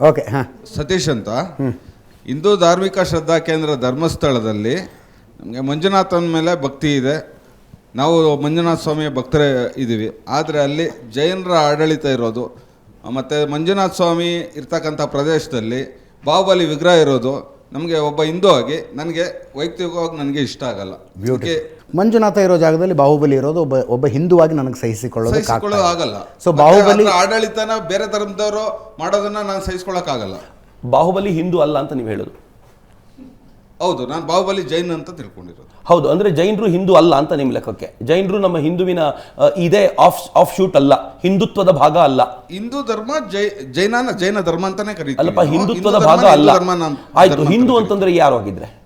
Okay, ಹಾಂ. ಸತೀಶ್ ಅಂತ. ಹಿಂದೂ ಧಾರ್ಮಿಕ ಶ್ರದ್ಧಾ ಕೇಂದ್ರ ಧರ್ಮಸ್ಥಳದಲ್ಲಿ ನಮಗೆ ಮಂಜುನಾಥನ ಮೇಲೆ ಭಕ್ತಿ ಇದೆ. ನಾವು ಮಂಜುನಾಥ ಸ್ವಾಮಿಯ ಭಕ್ತರೇ ಇದ್ದೀವಿ ಆದರೆ ಅಲ್ಲಿ ಜೈನರ ಆಡಳಿತ ಇರೋದು. ಮತ್ತು ಮಂಜುನಾಥ ಸ್ವಾಮಿ ಇರ್ತಕ್ಕಂಥ ಪ್ರದೇಶದಲ್ಲಿ ಬಾಹುಬಲಿ ವಿಗ್ರಹ ಇರೋದು. ನಮಗೆ ಒಬ್ಬ ಹಿಂದೂ ಆಗಿ ನನಗೆ ವೈಯಕ್ತಿಕವಾಗಿ ನನಗೆ ಇಷ್ಟ ಆಗಲ್ಲ. ಬ್ಯೂಟಿ ಮಂಜುನಾಥ ಇರೋ ಜಾಗದಲ್ಲಿ ಬಾಹುಬಲಿ ಇರೋದು ಒಬ್ಬ ಒಬ್ಬ ಹಿಂದುವಾಗಿ ನನಗೆ ಸಹಿಸಿಕೊಳ್ಳೋದಕ್ಕೆ ಸಹಿಸಿಕೊಳ್ಳೋದು ಆಗಲ್ಲ. ಸೊ ಬಾಹುಬಲಿ ಅದ್ರ ಆಡಳಿತನ ಬೇರೆ ತರಹದವರು ಮಾಡೋದನ್ನ ನಾನು ಸಹಿಸ್ಕೊಳಕ್ಕಾಗಲ್ಲ ಬಾಹುಬಲಿ ಹಿಂದೂ ಅಲ್ಲ ಅಂತ ನೀವು ಹೇಳೋದು. ಹೌದು ನಾನು ಬಾಹುಬಲಿ ಜೈನ್ ಅಂತ ತಿಳ್ಕೊಂಡಿರೋದು. ಹೌದು ಅಂದ್ರೆ ಜೈನರು ಹಿಂದೂ ಅಲ್ಲ ಅಂತ ನಿಮ್ಮ ಲೆಕ್ಕಕ್ಕೆ. ಜೈನರು ನಮ್ಮ ಹಿಂದುವಿನ ಆ, ಇದೇ ಆಫ್ ಆಫ್ ಶೂಟ್ ಅಲ್ಲ ಹಿಂದುತ್ವದ ಭಾಗ ಅಲ್ಲ. ಹಿಂದೂ ಧರ್ಮ ಜೈ ಜೈನ ಜೈನ ಧರ್ಮ ಅಂತಾನೆ ಕರೀತೀವಿ ಅಲ್ಲಪ್ಪ ನಾವು. ಹಿಂದುತ್ವದ ಹಿಂದೂ ಭಾಗ ಅಲ್ಲ. ಧರ್ಮ ನಾನ್- ಆಯ್ತು ಧರ್ಮ ಅಂತ ಹಿಂದೂ ಕರೀತೀವಿ. ಅಂತಂದ್ರೆ ಯಾರು ಆಗಿದ್ರೆ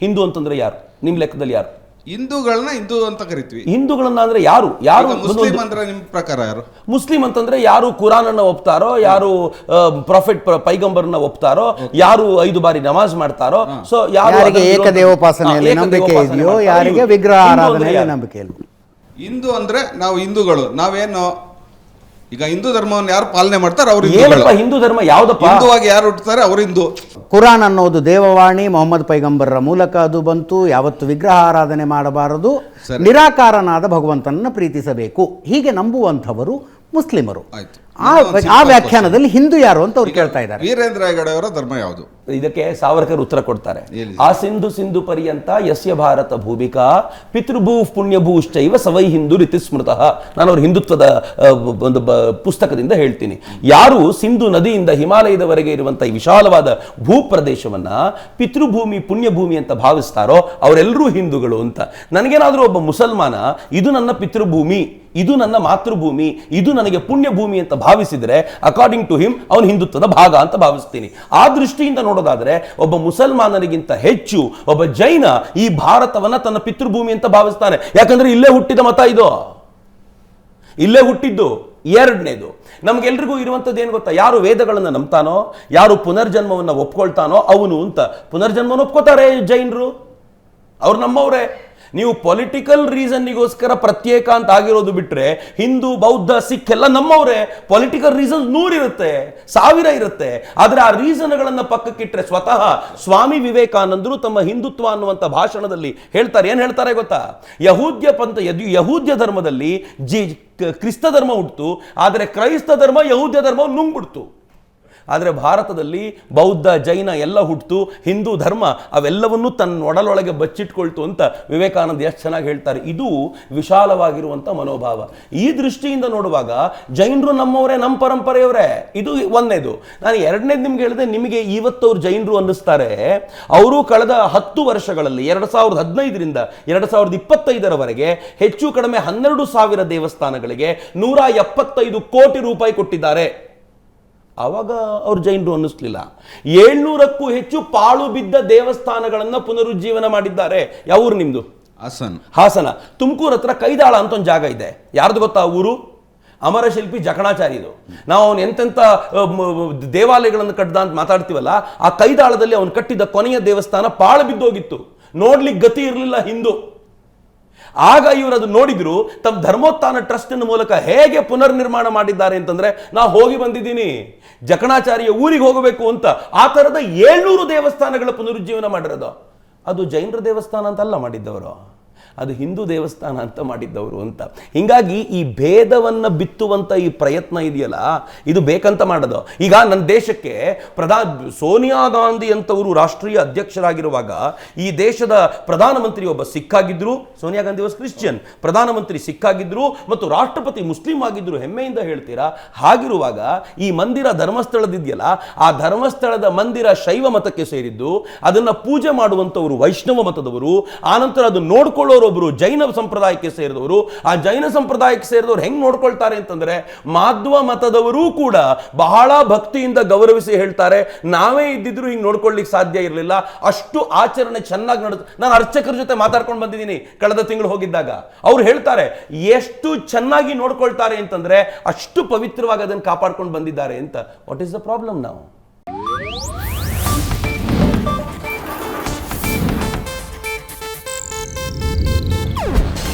ಹಿಂದೂ ಅಂತಂದ್ರೆ ಯಾರು? ನಿಮ್ಮ ಲೆಕ್ಕದಲ್ಲಿ ಯಾರು? ಹಿಂದೂಗಳನ್ನ ಹಿಂದೂ ಅಂತ ಕರಿತೀವಿ. ಹಿಂದೂಗಳನ್ನ ಅಂದ್ರೆ ಯಾರು ಯಾರು ಮುಸ್ಲಿಂ ಅಂದ್ರೆ ನಿಮ್ ಪ್ರಕಾರ ಯಾರು? ಮುಸ್ಲಿಂ ಅಂತಂದ್ರೆ ಯಾರು ಕುರಾನ್ ಅನ್ನ ಒಪ್ತಾರೋ ಯಾರು ಪ್ರಾಫಿಟ್ ಪೈಗಂಬರ್ನ ಒಪ್ತಾರೋ ಯಾರು ಐದು ಬಾರಿ ನಮಾಜ್ ಮಾಡ್ತಾರೋ ಸೊ ಯಾರು ಯಾರಿಗೆ ಏಕದೇವೋಪಾಸನೆಯಲ್ಲಿ ನಂಬಿಕೆ ಇದೆಯೋ ಯಾರಿಗೆ ವಿಗ್ರಹ ಆರಾಧನೆಯಲ್ಲಿ ನಂಬಿಕೆ ಇಲ್ಲ. ಹಿಂದೂ ಅಂದ್ರೆ ನಾವು ಹಿಂದೂಗಳು ನಾವೇನು ಈಗ ಹಿಂದೂ ಧರ್ಮವನ್ನು ಯಾರು ಪಾಲನೆ ಮಾಡ್ತಾರೆ? ಅವರು ಏನಪ್ಪ ಹಿಂದೂ ಧರ್ಮ ಯಾವ್ದಪ್ಪ? ಹಿಂದುವಾಗಿ ಯಾರು ಹುಟ್ಟುತ್ತಾರೆ ಅವರು ಹಿಂದೂ. ಕುರಾನ್ ಅನ್ನೋದು ದೇವವಾಣಿ ಮೊಹಮ್ಮದ್ ಪೈಗಂಬರರ ಮೂಲಕ ಅದು ಬಂತು. ಯಾವತ್ತು ವಿಗ್ರಹ ಆರಾಧನೆ ಮಾಡಬಾರದು. ನಿರಾಕಾರನಾದ ಭಗವಂತನನ್ನ ಪ್ರೀತಿಸಬೇಕು. ಹೀಗೆ ನಂಬುವಂಥವರು ಮುಸ್ಲಿಮರು. ಆಯ್ತು. ಆ ಆ ವ್ಯಾಖ್ಯಾನದಲ್ಲಿ ಹಿಂದೂ ಯಾರು ಅಂತ ಅವ್ರು ಕೇಳ್ತಾ ಇದ್ದಾರೆ. ವೀರೇಂದ್ರ ಹೆಗಡೆ ಅವರ ಧರ್ಮ ಯಾವುದು? ಇದಕ್ಕೆ ಸಾವರ್ಕರ್ ಉತ್ತರ ಕೊಡ್ತಾರೆ. ಆ ಸಿಂಧು ಸಿಂಧು ಪರ್ಯಂತ ಯಸ್ಯ ಭಾರತ ಭೂಮಿಕಾ ಪಿತೃಭೂ ಪುಣ್ಯಭೂಶ್ಚೈವ ಸವೈ ಹಿಂದೂ ರೀತಿ ಸ್ಮೃತಃ. ನಾನು ಅವ್ರ ಹಿಂದುತ್ವದ ಒಂದು ಪುಸ್ತಕದಿಂದ ಹೇಳ್ತೀನಿ. ಯಾರು ಸಿಂಧು ನದಿಯಿಂದ ಹಿಮಾಲಯದವರೆಗೆ ಇರುವಂತಹ ಈ ವಿಶಾಲವಾದ ಭೂಪ್ರದೇಶವನ್ನ ಪಿತೃಭೂಮಿ ಪುಣ್ಯಭೂಮಿ ಅಂತ ಭಾವಿಸ್ತಾರೋ ಅವರೆಲ್ಲರೂ ಹಿಂದೂಗಳು ಅಂತ. ನನಗೇನಾದ್ರೂ ಒಬ್ಬ ಮುಸಲ್ಮಾನ ಇದು ನನ್ನ ಪಿತೃಭೂಮಿ ಇದು ನನ್ನ ಮಾತೃಭೂಮಿ ಇದು ನನಗೆ ಪುಣ್ಯ ಭೂಮಿ ಅಂತ ಭಾವಿಸಿದ್ರೆ ಅಕಾರ್ಡಿಂಗ್ ಟು ಹಿಮ್ ಅವನು ಹಿಂದುತ್ವದ ಭಾಗ ಅಂತ ಭಾವಿಸ್ತೀನಿ. ಆ ದೃಷ್ಟಿಯಿಂದ ನೋಡೋದಾದ್ರೆ ಒಬ್ಬ ಮುಸಲ್ಮಾನರಿಗಿಂತ ಹೆಚ್ಚು ಒಬ್ಬ ಜೈನ ಈ ಭಾರತವನ್ನ ತನ್ನ ಪಿತೃಭೂಮಿ ಅಂತ ಭಾವಿಸ್ತಾನೆ. ಯಾಕಂದ್ರೆ ಇಲ್ಲೇ ಹುಟ್ಟಿದ ಮತ ಇದು. ಇಲ್ಲೇ ಹುಟ್ಟಿದ್ದು ಎರಡನೇದು. ನಮಗೆಲ್ರಿಗೂ ಇರುವಂಥದ್ದು ಏನು ಗೊತ್ತಾ? ಯಾರು ವೇದಗಳನ್ನು ನಂಬ್ತಾನೋ, ಯಾರು ಪುನರ್ಜನ್ಮವನ್ನು ಒಪ್ಕೊಳ್ತಾನೋ ಅವನು ಅಂತ. ಪುನರ್ಜನ್ಮವನ್ನು ಒಪ್ಕೋತಾರೆ ಜೈನರು. ಅವ್ರು ನಮ್ಮವ್ರೆ. ನೀವು ಪೊಲಿಟಿಕಲ್ ರೀಸನ್ಗೋಸ್ಕರ ಪ್ರತ್ಯೇಕ ಅಂತ ಆಗಿರೋದು ಬಿಟ್ರೆ ಹಿಂದೂ, ಬೌದ್ಧ, ಸಿಖ್ ಎಲ್ಲ ನಮ್ಮವರೇ ಪೊಲಿಟಿಕಲ್ ರೀಸನ್ ನೂರಿರುತ್ತೆ, ಸಾವಿರ ಇರುತ್ತೆ. ಆದರೆ ಆ ರೀಸನ್ಗಳನ್ನು ಪಕ್ಕಕ್ಕಿಟ್ಟರೆ ಸ್ವತಃ ಸ್ವಾಮಿ ವಿವೇಕಾನಂದರು ತಮ್ಮ ಹಿಂದುತ್ವ ಅನ್ನುವಂಥ ಭಾಷಣದಲ್ಲಿ ಹೇಳ್ತಾರೆ. ಏನು ಹೇಳ್ತಾರೆ ಗೊತ್ತಾ? ಯಹೂದ್ಯ ಪಂಥ ಯಹೂದ್ಯ ಧರ್ಮದಲ್ಲಿ ಜಿ ಕ್ರಿಸ್ತ ಧರ್ಮ ಹುಟ್ಟಿತು ಆದರೆ ಕ್ರೈಸ್ತ ಧರ್ಮ ಯಹೂದ್ಯ ಧರ್ಮ ನುಂಗ್ಬಿಡ್ತು. ಆದರೆ ಭಾರತದಲ್ಲಿ ಬೌದ್ಧ, ಜೈನ ಎಲ್ಲ ಹುಟ್ಟಿತು ಹಿಂದೂ ಧರ್ಮ ಅವೆಲ್ಲವನ್ನೂ ತನ್ನ ಒಡಲೊಳಗೆ ಬಚ್ಚಿಟ್ಕೊಳ್ತು ಅಂತ ವಿವೇಕಾನಂದ ಎಷ್ಟು ಚೆನ್ನಾಗಿ ಹೇಳ್ತಾರೆ. ಇದು ವಿಶಾಲವಾಗಿರುವಂಥ ಮನೋಭಾವ. ಈ ದೃಷ್ಟಿಯಿಂದ ನೋಡುವಾಗ ಜೈನರು ನಮ್ಮವರೇ ನಮ್ಮ ಪರಂಪರೆಯವರೇ. ಇದು ಒಂದನೇದು. ನಾನು ಎರಡನೇದು ನಿಮ್ಗೆ ಹೇಳಿದೆ, ನಿಮಗೆ ಇವತ್ತು ಅವ್ರು ಜೈನರು ಅನ್ನಿಸ್ತಾರೆ. ಅವರು ಕಳೆದ ಹತ್ತು ವರ್ಷಗಳಲ್ಲಿ, ಎರಡು ಸಾವಿರದ ಹದಿನೈದರಿಂದ ಎರಡು ಸಾವಿರದ ಇಪ್ಪತ್ತೈದರವರೆಗೆ ಹೆಚ್ಚು ಕಡಿಮೆ ಹನ್ನೆರಡು ಸಾವಿರ ದೇವಸ್ಥಾನಗಳಿಗೆ ನೂರ ಎಪ್ಪತ್ತೈದು ಕೋಟಿ ರೂಪಾಯಿ ಕೊಟ್ಟಿದ್ದಾರೆ. ಆವಾಗ ಅವ್ರು ಜೈನರು ಅನ್ನಿಸ್ಲಿಲ್ಲ. ಏಳ್ನೂರಕ್ಕೂ ಹೆಚ್ಚು ಪಾಳು ಬಿದ್ದ ದೇವಸ್ಥಾನಗಳನ್ನ ಪುನರುಜ್ಜೀವನ ಮಾಡಿದ್ದಾರೆ. ಯಾವ ಊರು ನಿಮ್ದು? ಹಾಸನ. ಹಾಸನ. ತುಮಕೂರು ಹತ್ರ ಕೈದಾಳ ಅಂತ ಒಂದು ಜಾಗ ಇದೆ. ಯಾರ್ದು ಗೊತ್ತಾ ಊರು? ಅಮರಶಿಲ್ಪಿ ಜಕಣಾಚಾರ್ಯರು ನಾವು ಅವನು ಎಂತೆಂಥ ದೇವಾಲಯಗಳನ್ನು ಕಟ್ಟದ ಅಂತ ಮಾತಾಡ್ತೀವಲ್ಲ ಆ ಕೈದಾಳದಲ್ಲಿ ಅವನು ಕಟ್ಟಿದ ಕೊನೆಯ ದೇವಸ್ಥಾನ ಪಾಳು ಬಿದ್ದೋಗಿತ್ತು. ನೋಡ್ಲಿಕ್ಕೆ ಗತಿ ಇರಲಿಲ್ಲ ಹಿಂದೂ. ಆಗ ಇವರು ಅದು ನೋಡಿದ್ರು, ತಮ್ಮ ಧರ್ಮೋತ್ಥಾನ ಟ್ರಸ್ಟ್ ಮೂಲಕ ಹೇಗೆ ಪುನರ್ನಿರ್ಮಾಣ ಮಾಡಿದ್ದಾರೆ ಅಂತಂದ್ರೆ, ನಾ ಹೋಗಿ ಬಂದಿದ್ದೀನಿ. ಜಕಣಾಚಾರ್ಯ ಊರಿಗೆ ಹೋಗಬೇಕು ಅಂತ. ಆ ಥರದ ಏಳ್ನೂರು ದೇವಸ್ಥಾನಗಳ ಪುನರುಜ್ಜೀವನ ಮಾಡಿರೋದು. ಅದು ಜೈನರ ದೇವಸ್ಥಾನ ಅಂತಲ್ಲ ಮಾಡಿದ್ದವರು. ಅದು ಹಿಂದೂ ದೇವಸ್ಥಾನ ಅಂತ ಮಾಡಿದ್ದವರು ಅಂತ. ಹಿಂಗಾಗಿ ಈ ಭೇದವನ್ನು ಬಿತ್ತುವಂತ ಈ ಪ್ರಯತ್ನ ಇದೆಯಲ್ಲ, ಇದು ಬೇಕಂತ ಮಾಡೋದು. ಈಗ ನನ್ನ ದೇಶಕ್ಕೆ ಪ್ರಧಾ ಸೋನಿಯಾ ಗಾಂಧಿ ಅಂತವರು ರಾಷ್ಟ್ರೀಯ ಅಧ್ಯಕ್ಷರಾಗಿರುವಾಗ ಈ ದೇಶದ ಪ್ರಧಾನಮಂತ್ರಿ ಒಬ್ಬ ಸಿಕ್ಕಾಗಿದ್ರು, ಸೋನಿಯಾ ಗಾಂಧಿ ವಾಸ್ ಕ್ರಿಶ್ಚಿಯನ್, ಪ್ರಧಾನಮಂತ್ರಿ ಸಿಕ್ಕಾಗಿದ್ರು ಮತ್ತು ರಾಷ್ಟ್ರಪತಿ ಮುಸ್ಲಿಂ ಆಗಿದ್ರು, ಹೆಮ್ಮೆಯಿಂದ ಹೇಳ್ತೀರಾ? ಹಾಗಿರುವಾಗ ಈ ಮಂದಿರ ಧರ್ಮಸ್ಥಳದಿದೆಯಲ್ಲ ಆ ಧರ್ಮಸ್ಥಳದ ಮಂದಿರ ಶೈವ ಮತಕ್ಕೆ ಸೇರಿದ್ದು, ಅದನ್ನ ಪೂಜೆ ಮಾಡುವಂತವರು ವೈಷ್ಣವ ಮತದವರು, ಆನಂತರ ಅದು ನೋಡ್ಕೊಳ್ಳೋರು ಒಬ್ರು ಜೈನ ಸಂಪ್ರದಾಯಕ್ಕೆ ಸೇರಿದವರು, ಆ ಜೈನ ಸಂಪ್ರದಾಯಕ್ಕೆ ಸೇರಿದವರು ಹೆಂಗ್ ನೋಡ್ಕೊಳ್ತಾರೆ ಅಂತಂದ್ರೆ ಮಾಧ್ವ ಮತದವರೂ ಕೂಡ ಬಹಳ ಭಕ್ತಿಯಿಂದ ಗೌರವಿಸಿ ಹೇಳ್ತಾರೆ, ನಾವೇ ಇದ್ದಿದ್ರು ಹಿಂಗ್ ನೋಡ್ಕೊಳ್ಳಿಕ್ಕೆ ಸಾಧ್ಯ ಇರಲಿಲ್ಲ, ಅಷ್ಟು ಆಚರಣೆ ಚೆನ್ನಾಗಿ ನಡೆ ನಾನು ಅರ್ಚಕರ ಜೊತೆ ಮಾತಾಡ್ಕೊಂಡು ಬಂದಿದ್ದೀನಿ ಕಳೆದ ತಿಂಗಳು ಹೋಗಿದ್ದಾಗ. ಅವ್ರು ಹೇಳ್ತಾರೆ, ಎಷ್ಟು ಚೆನ್ನಾಗಿ ನೋಡ್ಕೊಳ್ತಾರೆ ಅಂತಂದ್ರೆ ಅಷ್ಟು ಪವಿತ್ರವಾಗಿ ಅದನ್ನು ಕಾಪಾಡ್ಕೊಂಡು ಬಂದಿದ್ದಾರೆ ಅಂತ. ವಾಟ್ ಇಸ್ ದ ಪ್ರಾಬ್ಲಮ್ ನಾವು